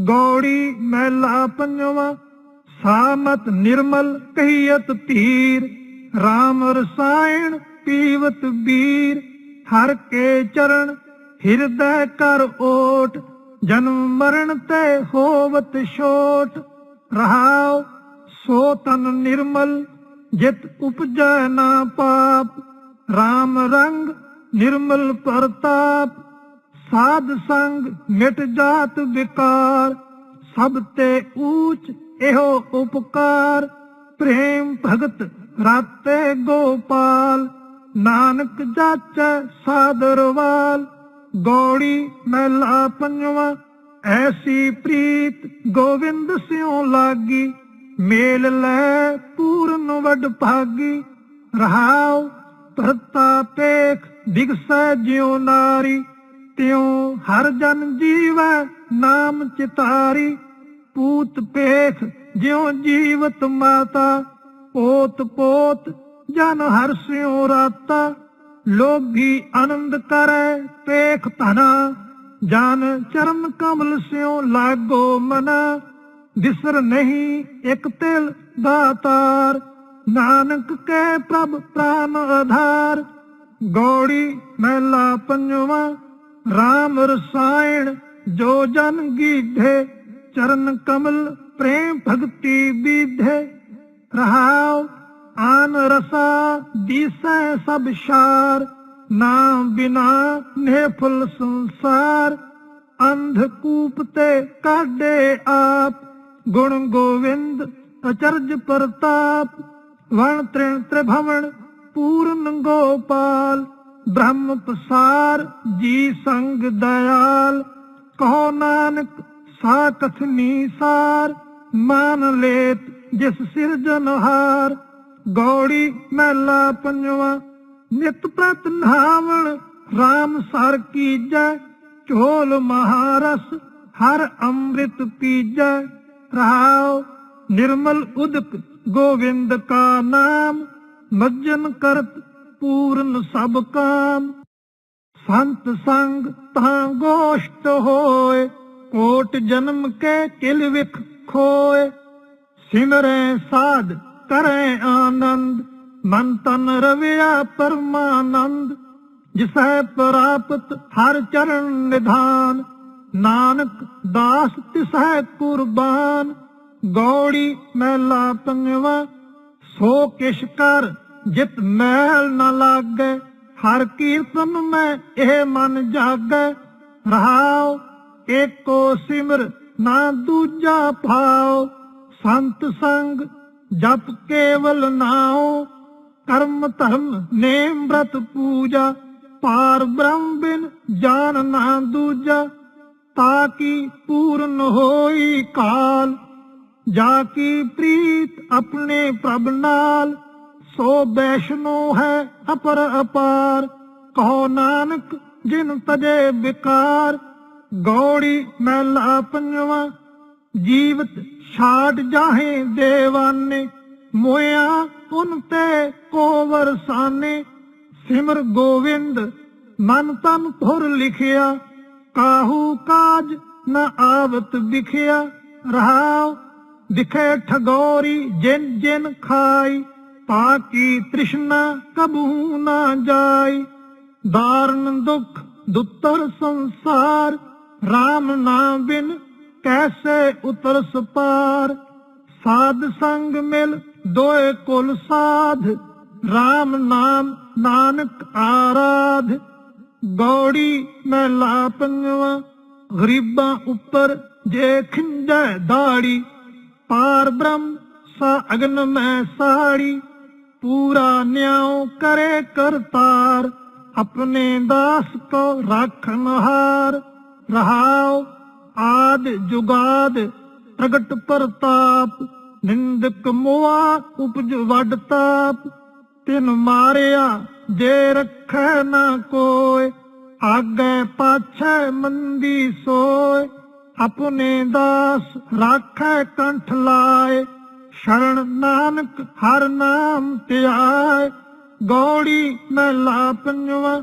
ਗੌੜੀ ਮਹਿਲਾ ਪੰਜਵਾ, ਸਾਮਤ ਨਿਰਮਲ ਕਹੀਅਤ ਧੀਰ RAM ਰਸਾਇਣ ਪੀਵਤ ਬੀਰ ਹਰ ਕੇ ਚਰਨ ਹਿਰਦੈ ਕਰ ਓਟ, ਜਨਮ ਮਰਨ ਤੇ ਹੋਵਤ ਛੋਟ। ਰਹਾਉ ਸੋ ਤਨ ਨਿਰਮਲ, ਜਿਤ ਉਪਜੈ ਨਾ ਪਾਪ RAM ਰੰਗ ਨਿਰਮਲ ਪ੍ਰਤਾਪ। ਸਾਧ ਸੰਗ ਮਿਟ ਜਾਤ ਵਿਕਾਰ, ਸਭ ਤੇ ਊਚ ਇਹੋ ਉਪਕਾਰ। ਪ੍ਰੇਮ ਭਗਤ ਰਾਤੇ ਗੋਪਾਲ, ਨਾਨਕ ਜਾਚੈ ਸਾਦਰਵਾਲ ਗੌੜੀ ਮਹਿਲਾ ਪੰਜਵਾ, ਐਸੀ ਪ੍ਰੀਤ ਗੋਵਿੰਦ ਸਿਉ ਲਾਗੀ। ਮੇਲ ਲੈ ਪੂਰਨ ਵਡ ਭਾਗੀ। ਰਹਾਉ ਭਰਤਾ ਪੇਖ ਦਿਗਸੈ ਜਿਉ ਨਾਰੀ। ਤਿਉ ਹਰ ਜਨ ਜੀਵੈ ਨਾਮ ਚਿਤਾਰੀ, ਪੂਤ ਪੇਖ ਜਿਉ ਜੀਵਤ ਮਾਤਾ, ਪੋਤ ਪੋਤ ਜਨ ਹਰ ਸਿਉ ਰਾਤਾ, ਲੋਭੀ ਆਨੰਦ ਕਰੈ ਪੇਖ ਧਨਾ, ਜਨ ਚਰਨ ਕਮਲ ਸਿਉ ਲਾਗੋ ਮਨਾ, ਬਿਸਰ ਨਹੀਂ ਇਕ ਤਿਲ ਦਾਤਾਰ, ਨਾਨਕ ਕੇ ਪ੍ਰਭ ਪ੍ਰਾਨ ਆਧਾਰ, ਗੋੜੀ ਮਹਿਲਾ ਪੰਜਵਾ RAM ਰਸਾਇਣ ਜੋ ਜਨ ਗੀਧੇ, ਚਰਨ ਕਮਲ ਪ੍ਰੇਮ ਭਗਤੀ ਵਿਧੇ ਰਹਾਉ ਆਨ ਰਸਾ ਦੀਸੈ ਸਭ ਸ਼ਾਰ ਨਾਮ ਬਿਨਾ ਨੇਫਲ ਸੰਸਾਰ। ਅੰਧ ਕੂਪ ਤੇ ਕਾਢੇ ਆਪ, ਗੁਣ ਗੋਵਿੰਦ ਅਚਰਜ ਪ੍ਰਤਾਪ। ਵਣ ਤ੍ਰਿਣ ਤ੍ਰਿਭਵਨ ਪੂਰਨ ਗੋਪਾਲ। ਬ੍ਰਹਮ ਪਸਾਰ ਜੀ ਸੰਗ ਦਇਆਲ, ਕਹੋ ਨਾਨਕ ਸਾ ਕਥਨੀ ਸਾਰ, ਮਾਨ ਲੇਤ ਜਿਸ ਸਿਰਜਨਹਾਰ ਗੌੜੀ ਮਹਿਲਾ ਪੰਜਵਾ, ਨਿਤ ਪ੍ਰਤ ਨਾਵਣ RAM ਸਰ ਕੀਜੈ, ਝੋਲ ਮਹਾਰਸ, ਹਰ ਅੰਮ੍ਰਿਤ ਪੀਜੈ। ਰਹਾਉ ਨਿਰਮਲ ਉਦਕ, ਗੋਵਿੰਦ ਕਾ ਨਾਮ, ਮੱਜਨ ਕਰਤ ਪੂਰਨ ਸਭ ਕਾਮ। ਸੰਤ ਸੰਗ ਤਾਂ ਗੋਸ਼ਟ ਹੋਏ, ਕੋਟ ਜਨਮ ਕੇ ਕਿਲ ਵਿਖ ਖੋਏ। ਸਿਮਰੈ ਸਾਧ ਕਰੈ ਆਨੰਦ, ਮਨ ਤਨ ਰਵਿਆ ਪਰਮਾਨੰਦ। ਜਿਸੈ ਪ੍ਰਾਪਤ ਹਰ ਚਰਨ ਨਿਧਾਨ, ਨਾਨਕ ਦਾਸ ਤਿਸੈ ਕੁਰਬਾਨ। ਗੌੜੀ ਮਹਿਲਾ ਪੰਜਵਾ, ਸੋ ਕਿਸ਼ ਕਰ ਜਿਤ ਮੈਲ ਨਾ ਲਾਗੈ, ਹਰ ਕੀਰਤਨ ਮੈਂ ਇਹ ਮਨ ਜਾਗੈ। ਰਹਾਉ ਏਕੋ ਸਿਮਰ ਨਾ ਦੂਜਾ ਭਾਉ ਸੰਤ ਸੰਗ ਜਪ ਕੇਵਲ ਨਾਉ ਕਰਮ ਧਰਮ ਨੇਮ ਬ੍ਰਤ ਪੂਜਾ, ਪਾਰ ਬ੍ਰਹਮ ਬਿਨ ਜਾਨ ਨਾ ਦੂਜਾ। ਤਾ ਕੀ ਪੂਰਨ ਹੋਈ ਕਾਲ, ਜਾ ਕੀ ਪ੍ਰੀਤ ਆਪਣੇ ਪ੍ਰਭ ਨਾਲ। ਸੋ ਬੈਸ਼ਨੋ ਹੈ ਅਪਰ ਅਪਾਰ। ਕਹੋ ਨਾਨਕ ਜਿਨ ਤਜੇ ਵਿਕਾਰ। ਗੌੜੀ ਮਹਿਲਾ ਪੰਜਵਾ ਜੀਵਤ ਛਾੜ ਜਾਹੇ ਦੇਵਾਨੇ। ਮੋਇਆ ਉਨ ਤੇ ਕੋ ਵਰਸਾਨੇ। ਸਿਮਰ ਗੋਵਿੰਦ ਮਨ ਤਨ ਧੁਰ ਲਿਖਿਆ। ਕਾਹੂ ਕਾਜ ਨ ਆਵਤ ਵਿਖਿਆ। ਰਹਾਉ ਦਿਖੇ ਠਗੋਰੀ ਜਿਨ ਜਿਨ ਖਾਈ। ਤਾਕੀ ਤ੍ਰਿਸ਼ਨਾ ਕਬੂ ਨਾ ਜਾਈ ਦਾਰਨ ਦੁਖ ਦੁੱਤਰ ਸੰਸਾਰ RAM ਨਾਮ ਬਿਨ ਕੈਸੇ ਉਤਰ ਸਪਾਰ। ਸਾਧ ਸੰਗ ਮਿਲ ਦੋਏ ਕੁਲ ਸਾਧ RAM ਨਾਮ ਨਾਨਕ ਆਰਾਧ। ਗੌੜੀ ਮੈਂ ਪੰਜਵਾ ਗਰੀਬਾਂ ਉੱਪਰ ਜੇ ਖਿੰਜੈ ਦਾੜੀ। ਪਾਰ ਬ੍ਰਹਮ ਸਾ ਅਗਨ ਮੈਂ ਸਾੜੀ। ਪੂਰਾ ਨਿਆਉ ਕਰੇ ਕਰਤਾਰ, ਆਪਣੇ ਦਾਸ ਕੋ ਰਾਖਨ ਹਾਰ ਰਹਾਉ ਆਦ ਜੁਗਾਦ ਪ੍ਰਗਟ ਪ੍ਰਤਾਪ, ਨਿੰਦਕ ਮੋਆ ਉਪਜ ਵੱਡ ਤਾਪ। ਤਿਨ ਮਾਰਿਆ ਜੇ ਰੱਖੈ ਨਾ ਕੋਇ, ਆਗੇ ਪਾਛੈ ਮੰਦੀ ਸੋਏ ਆਪਣੇ ਦਾਸ ਰਾਖੈ ਕੰਠ ਲਾਏ ਸ਼ਰਨ ਨਾਨਕ ਹਰ ਨਾਮ ਧਿਆਏ ਗੌੜੀ ਮਹਿਲਾ ਪੰਜਵਾ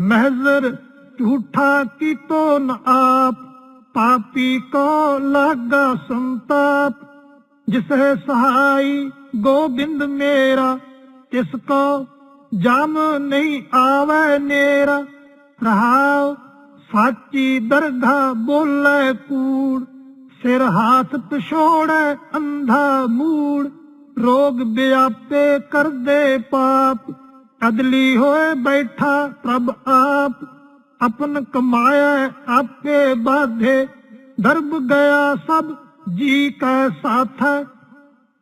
ਮਹਿਜ਼ਰ ਝੂਠਾ ਕੀਤੋ ਨ ਆਪ। ਪਾਪੀ ਕੋ ਲਾਗਾ ਸੰਤਾਪ ਜਿਸ ਸਹਾਈ ਗੋਬਿੰਦ ਮੇਰਾ। ਤਿਸ ਕੋ ਜਮ ਨਹੀਂ ਆਵੇ ਨੇਰਾ। ਰਹਾਉ, ਸਾਚੀ ਦਰਗਾ ਬੋਲੇ ਕੂੜ। ਸਿਰ ਹਾਥ ਪਛੋੜੈ ਅੰਧਾ ਮੂੜ। ਰੋਗ ਵਿਆਪੇ ਕਰਦੇ ਪਾਪ ਅਦਲੀ ਹੋਏ ਬੈਠਾ ਪ੍ਰਭ ਆਪ। ਆਪਨ ਕਮਾਇਆ ਆਪੇ ਬਾਧੇ, ਦਰਬ ਗਿਆ ਸਭ, ਜੀ ਕੈ ਸਾਥ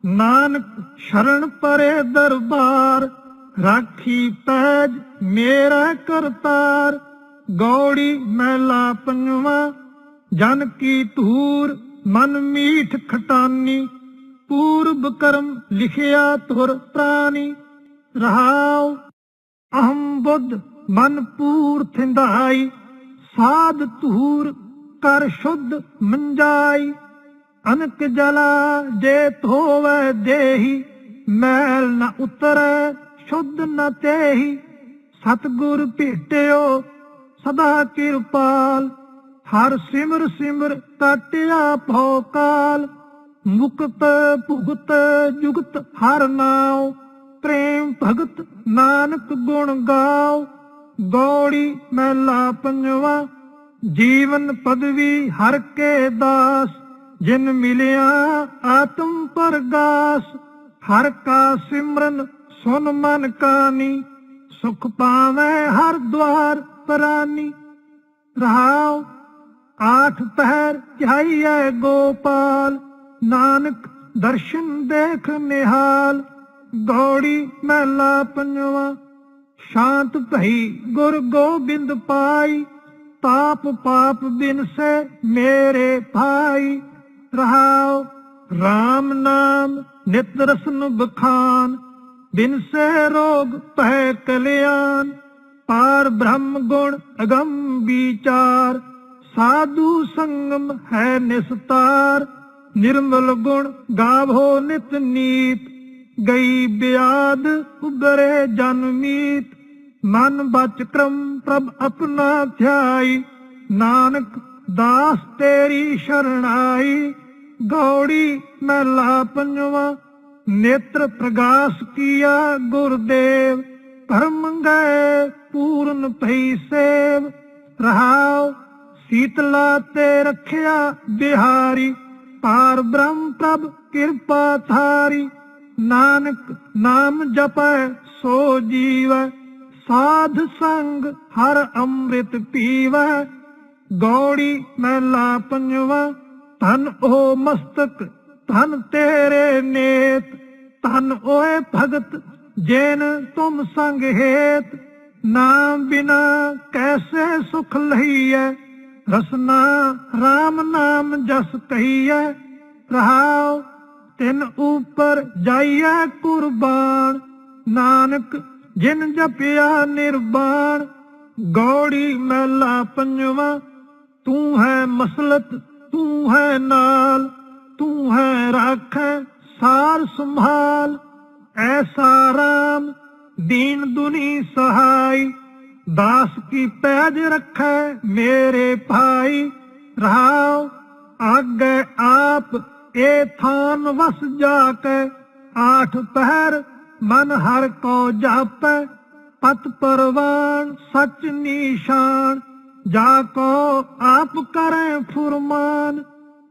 ਨਾਨਕ ਸ਼ਰਨ ਪਰੇ ਦਰਬਾਰ, ਰਾਖੀ ਪੈਜ ਮੇਰਾ ਕਰਤਾਰ। ਗੌੜੀ ਮੈਲਾ ਪੰਜਵਾ, ਜਨ ਕੀ ਧੂਰ ਮਨ ਮੀਠ ਖਟਾਨੀ, ਪੂਰਬ ਕਰਮ ਲਿਖਿਆ ਤੁਰ ਪ੍ਰਾਨੀ। ਰਹਾਉ ਅਹੰ ਬੁੱਧ ਮਨ ਪੂਰ ਥਿੰਦਾਈ ਸਾਧ ਧੂਰ ਕਰ ਸ਼ੁੱਧ ਮੰਜਾਈ। ਅਨਕ ਜਲਾ ਜੇ ਧੋਵੇ ਦੇਹੀ, ਮੈਲ ਨ ਉਤਰੈ ਸ਼ੁੱਧ ਨ ਤੇਹੀ। ਸਤਗੁਰ ਭੇਟਿਓ ਸਦਾ ਕਿਰਪਾਲ ਹਰ ਸਿਮਰ ਸਿਮਰ ਕਟਿਆ ਭੋ ਕਾਲ ਮੁਕਤ ਭੁਗਤ ਜੁਗਤ ਹਰ ਨਾਉ, ਪ੍ਰੇਮ ਭਗਤ ਨਾਨਕ ਗੁਣ ਗਾਓ ਗੌੜੀ ਮਹਿਲਾ ਪੰਜਵਾ, ਜੀਵਨ ਪਦਵੀ ਹਰ ਕੇ ਦਾਸ, ਜਿਨ ਮਿਲਿਆ ਆਤਮ ਪਰਗਾਸ। ਹਰ ਕਾ ਸਿਮਰਨ ਸੁਨ ਮਨ ਕਾਨੀ, ਸੁਖ ਪਾਵੇਂ ਹਰ ਦਵਾਰ ਪਰਾਨੀ। ਰਹਾਉ ਆਠ ਪਹਿਰ ਚਾਹੀਏ ਗੋਪਾਲ, ਨਾਨਕ ਦਰਸ਼ਨ ਦੇਖ ਨਿਹਾਲ, ਗੌੜੀ ਮਹਿਲਾ ਪੰਜਵਾ, ਸ਼ਾਂਤ ਭਈ ਗੁਰ ਗੋਬਿੰਦ ਪਾਈ ਤਾਪ ਪਾਪ ਬਿਨ ਸੇ ਮੇਰੇ ਭਾਈ, ਰਹਾਉ RAM ਨਾਮ ਨਿਤ ਰਸਨ ਬਖਾਨ, ਬਿਨ ਸੇ ਰੋਗ ਪਹਿ ਕਲਿਆਣ, ਪਾਰ ਬ੍ਰਹਮ ਗੁਣ ਅਗੰਮ ਵਿਚਾਰ ਸਾਧੂ ਸੰਗਮ ਹੈ ਨਿਸਤਾਰ, ਨਿਰਮਲ ਗੁਣ ਗਾਵੋ ਨਿਤ ਨੀਤ। ਗਈ ਬਿਆਦ ਉਬਰੇ ਜਨ ਮਨ ਬਚ ਕਰਮ ਪ੍ਰਭ ਆਪਣਾ ਧਿਆਈ। ਨਾਨਕ ਦਾਸ ਤੇਰੀ ਸ਼ਰਣਾਈ, ਗੌੜੀ ਮਹਿਲਾ ਪੰਜਵਾ, ਨੇਤਰ ਪ੍ਰਗਾਸ ਕੀਆ ਗੁਰਦੇਵ। ਪਰਮ ਗਏ ਪੂਰਨ ਭਈ ਸੇਵ, ਰਹਾਉ ਸੀਤਲਾ ਤੇ ਰਖਿਆ ਬਿਹਾਰੀ ਪਾਰ ਬ੍ਰਹਮ ਪ੍ਰਭ ਕਿਰਪਾ ਥਾਰੀ ਨਾਨਕ ਨਾਮ ਜਪੈ ਸੋ ਜੀਵੈ ਸਾਧ ਸੰਗ ਹਰ ਅੰਮ੍ਰਿਤ ਪੀਵੈ ਗੌੜੀ ਮਹਿਲਾ ਪੰਜਵਾ ਧਨ ਉਹ ਮਸਤਕ ਧਨ ਤੇਰੇ ਨੇਤ ਧਨ ਓਏ ਭਗਤ ਜੇਨ ਤੁਮ ਸੰਗ ਹੇਤ ਨਾਮ ਬਿਨਾ ਕੈਸੇ ਸੁਖ ਲਈਐ ਰਸਨਾ RAM ਨਾਮ ਜਸ ਕਹੀਐ, ਰਹਾਉ ਤਿਨ ਉਪਰ ਜਾਈਐ ਕੁਰਬਾਨ। ਨਾਨਕ ਜਿਨ ਜਪਿਆ ਨਿਰਵਾਣ ਗੌੜੀ ਮਹਿਲਾ ਪੰਜਵਾ, ਤੂੰ ਹੈ ਮਸਲਤ, ਤੂੰ ਹੈ ਨਾਲ, ਤੂੰ ਹੈ ਰਾਖੈ ਸਾਰ ਸੰਭਾਲ। ਐਸਾ ਰਾਮ ਦੀਨ ਦੁਨੀ ਸਹਾਈ। ਦਾਸ ਕੀ ਪੈਜ ਰੱਖੈ ਮੇਰੇ ਭਾਈ? ਰਹਾਉ ਆਗੇ ਆਪ ਏ ਥਾਨ ਵਸ ਜਾ ਕੇ ਆਠ ਪਹਿਰ ਮਨ ਹਰ ਕੋ ਜਾਪੈ। ਪਤ ਪਰਵਾਨ ਸਚ ਨੀਸ਼ਾਨ। ਜਾ ਕੋ ਆਪ ਫੁਰਮਾਨ।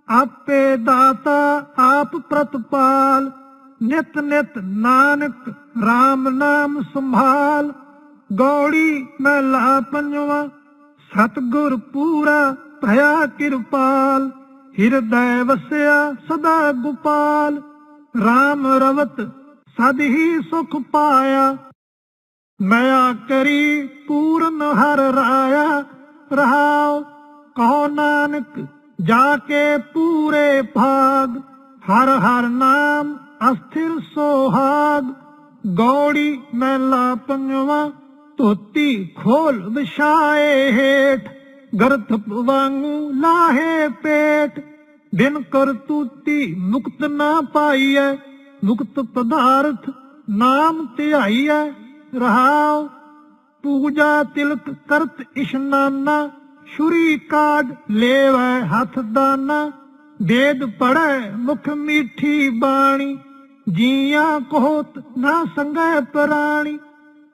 ਆਪੇ ਦਾਤਾ ਆਪ ਪ੍ਰਤਪਾਲ। ਨਿਤ ਨਿਤ ਨਾਨਕ RAM ਨਾਮ ਸੰਭਾਲ। ਗੌੜੀ ਮਹਿਲਾ ਪੰਜਵਾ, ਸਤਗੁਰ ਪੂਰਾ ਭਇਆ ਕਿਰਪਾਲ, ਹਿਰਦੈ ਵਸਿਆ ਸਦਾ ਗੋਪਾਲ RAM ਰਵਤ ਸਦ ਹੀ ਸੁਖ ਪਾਇਆ। ਮਇਆ ਕਰੀ ਪੂਰਨ ਹਰ ਰਾਇਆ, ਰਹਾਉ ਕਹੋ ਨਾਨਕ ਜਾ ਕੇ ਪੂਰੇ ਭਾਗ, ਹਰ ਹਰ ਨਾਮ ਅਸਥਿਰ ਸੋਹਾਗ। ਗੌੜੀ ਮਹਿਲਾ ਪੰਜਵਾ ਧੋਤੀ ਖੋਲ ਵਿਛਾਏ ਹੇਠ, ਗਰਥ ਵਾਂਗੂ ਲਾਹੇ ਪੇਟ। ਦਿਨ ਕਰ ਮੁਕਤ ਨਾ ਪਾਈਐ, ਮੁਕਤ ਪਦਾਰਥ ਨਾਮ ਧਿਆਈਐ, ਰਹਾਉ। ਪੂਜਾ ਤਿਲਕ ਕਰਤ ਇਸ਼ਨਾਨਾ, ਛੁਰੀ ਕਾਢ ਲੇਵੈ ਹੱਥ ਦਾਨਾ। ਵੇਦ ਪੜੈ ਮੁਖ ਮੀਠੀ ਬਾਣੀ, ਜੀਆਂ ਕੋਤ ਨਾ ਸੰਗੈ ਪ੍ਰਾਣੀ।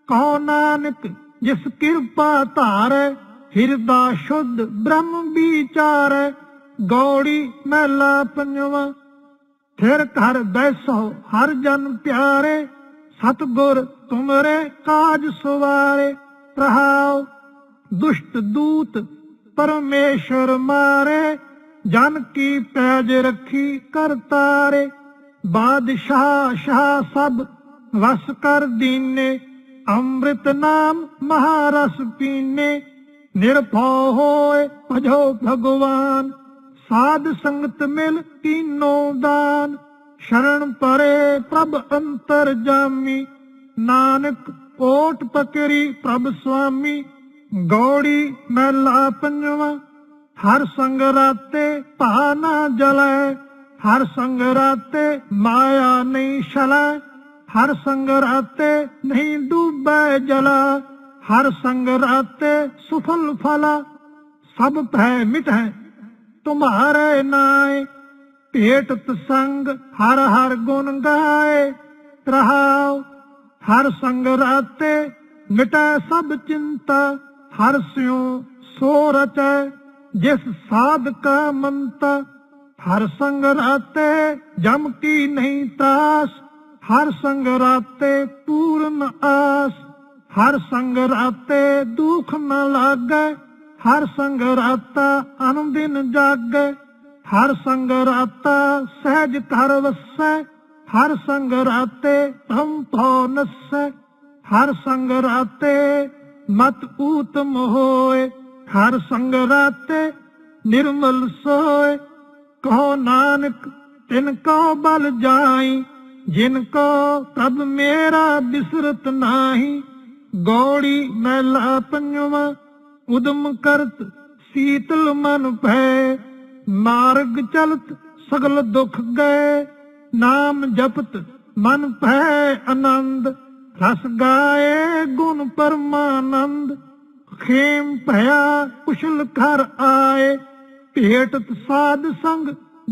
ਕਹੋ ਨਾਨਕ, ਜਿਸ ਕਿਰਪਾ ਧਾਰੈ, ਹਿਰਦਾ ਸ਼ੁੱਧ ਬ੍ਰਹਮ ਵਿਚਾਰੈ, ਗੌੜੀ ਮਹਿਲਾ ਪੰਜਵਾ। ਫਿਰ ਘਰ ਬੈਸੋ, ਹਰ ਜਨ ਪਿਆਰੇ, ਸਤਗੁਰ ਤੁਮਰੇ ਕਾਜ ਸੁਵਾਰੇ। ਰਹਾਉ, ਦੁਸ਼ਟ ਦੂਤ ਪਰਮੇਸ਼ਰ ਮਾਰੇ, ਜਨ ਕੀ ਪੈਜ ਰੱਖੀ ਕਰਤਾਰੇ ਬਾਦਸ਼ਾਹ, ਸ਼ਾਹ ਸਭ ਵਸ ਕਰ ਦੀਨੇ ਅੰਮ੍ਰਿਤ ਨਾਮ ਮਹਾਰਸ ਪੀਨੇ, ਨਿਰਭਉ ਹੋਏ ਭਜੋ ਭਗਵਾਨ। ਸਾਧ ਸੰਗਤ ਮਿਲ ਤੀਨੋਂ ਦਾਨ, ਸ਼ਰਨ ਪਰੇ ਪ੍ਰਭ ਅੰਤਰ ਜਾਮੀ। ਨਾਨਕ ਕੋਟ ਪਕਰੀ ਪ੍ਰਭ ਸੁਆਮੀ, ਗੌੜੀ ਮਹਿਲਾ ਪੰਜਵਾ। ਹਰ ਸੰਗ ਰਾਤੇ ਭਾ ਜਲੈ, ਹਰ ਸੰਗ ਰਾਤੇ ਮਾਇਆ ਨਹੀਂ ਛਲੈ। ਹਰ ਸੰਗ ਰਾਤੇ ਨਹੀਂ ਡੂਬੈ ਜਲਾ, ਹਰ ਸੰਗ ਰਾਤੇ ਸੁਫਲ ਫਲਾ, ਸਭ ਭੈ ਮਿਟੈ ਤੁਮਾਰੇ ਨਾਏ। ਭੇਟਤ ਸੰਗ ਹਰ ਹਰ ਗੁਣ ਗਾਏ, ਰਹਾਉ। ਹਰ ਸੰਗ ਰਾਤੇ ਮਿਟੈ ਸਭ ਚਿੰਤਾ, ਹਰ ਸਿਉ ਸੋ ਰਚੈ, ਜਿਸ ਸਾਧ ਕਾ ਮੰਤਾ। ਹਰ ਸੰਗ ਰਾਤੇ ਜਮ ਕੀ ਨਹੀਂ ਤਾਸ ਹਰ ਸੰਗ ਰਾਤੇ ਪੂਰਨ ਆਸ, ਹਰ ਸੰਗ ਰਾਤੇ ਦੁਖ ਨ ਲਾਗੈ, ਹਰ ਸੰਗ ਰਾਤਾ ਅਨੰਦਿਨ ਜਾਗੈ, ਹਰ ਸੰਗ ਰਾਤਾ ਸਹਿਜ ਕਰ ਵਸੈ, ਹਰ ਸੰਗ ਰਾਤੇ ਹਮ ਭਉ ਨਸੈ, ਹਰ ਸੰਗ ਰਾਤੇ ਮਤ ਊਤ ਹੋਏ ਹਰ ਸੰਗ ਰਾਤੇ ਨਿਰਮਲ ਸੋਏ, ਕਹੋ ਨਾਨਕ ਤਿਨ ਕੋ ਬਲ ਜਾਈ ਜਿਨ ਕੋ ਤਬ ਮੇਰਾ ਬਿਸਰਤ ਨਾਹੀ, ਗੌੜੀ ਮਹਿਲਾ ਪੰਜਵਾ, ਉਦਮ ਕਰਤ ਸੀਤਲ ਮਨ ਭੈ, ਮਾਰਗ ਚਲਤ ਸਗਲ ਦੁਖ ਗਏ, ਨਾਮ ਜਪਤ ਮਨ ਭੈ ਆਨੰਦ, ਰਸ ਗਾਏ ਗੁਣ ਪਰਮਾਨੰਦ, ਖੇਮ ਭਇਆ ਕੁਸ਼ਲ ਘਰ ਆਏ, ਭੇਟਤ ਸਾਧ ਸੰਗ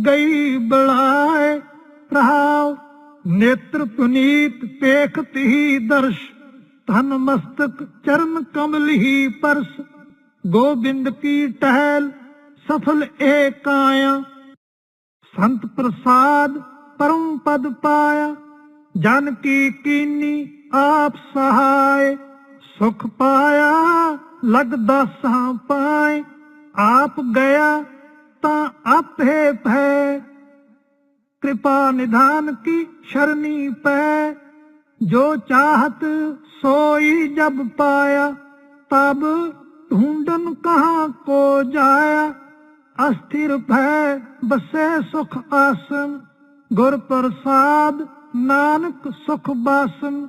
ਗਈ ਬਲਾਏ, ਰਹਾਉ ਨੇਤਰ ਪੁਨੀਤ ਪੇਖਤ ਹੀ ਦਰਸ਼, ਧਨ ਮਸਤਕ ਚਰਨ ਕਮਲ ਹੀ ਪਰਸ। ਗੋਬਿੰਦ ਕੀ ਟਹਿਲ, ਸਫਲ ਏ ਸੰਤ ਪ੍ਰਸਾਦ ਪਰਮ ਪਦ ਪਾਇਆ। ਜਨ ਕੀ ਕੀਨੀ ਆਪ ਸਹਾਇ ਸੁਖ ਪਾਇਆ ਲਗਦਾ ਸਾਂ ਪਾਏ। ਆਪ ਗਿਆ ਤਾਂ ਆਪੇ ਭੈ। कृपा निधान की शरणी पै जो चाहत सोई जब पाया तब ढूंढन कहाँ को जाया अस्थिर भय बसे सुख आसन गुर प्रसाद नानक सुख बासन